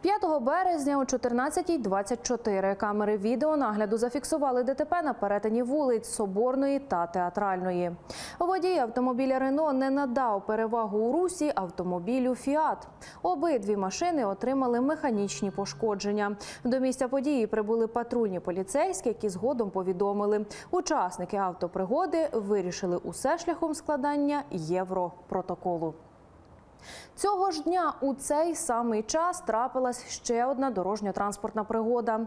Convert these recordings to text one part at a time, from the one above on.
5 березня о 14.24 камери відеонагляду зафіксували ДТП на перетині вулиць Соборної та Театральної. Водій автомобіля Рено не надав перевагу у русі автомобілю Фіат. Обидві машини отримали механічні пошкодження. До місця події прибули патрульні поліцейські, які згодом повідомили. Учасники автопригоди вирішили усе шляхом складання європротоколу. Цього ж дня у цей самий час трапилась ще одна дорожньо-транспортна пригода.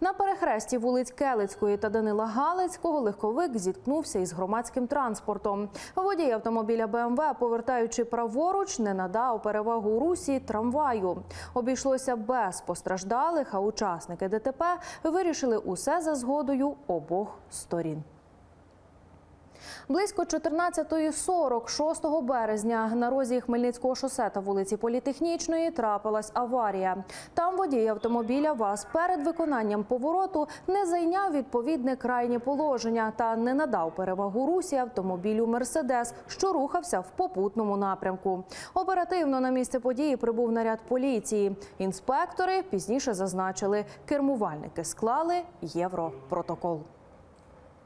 На перехресті вулиць Келицької та Данила Галицького легковик зіткнувся із громадським транспортом. Водій автомобіля БМВ, повертаючи праворуч, не надав перевагу русі трамваю. Обійшлося без постраждалих, а учасники ДТП вирішили усе за згодою обох сторін. Близько 14.40 6 березня на розі Хмельницького шосе та вулиці Політехнічної трапилась аварія. Там водій автомобіля ВАЗ перед виконанням повороту не зайняв відповідне крайнє положення та не надав перевагу русі автомобілю Мерседес, що рухався в попутному напрямку. Оперативно на місце події прибув наряд поліції. Інспектори пізніше зазначили, кермувальники склали європротокол.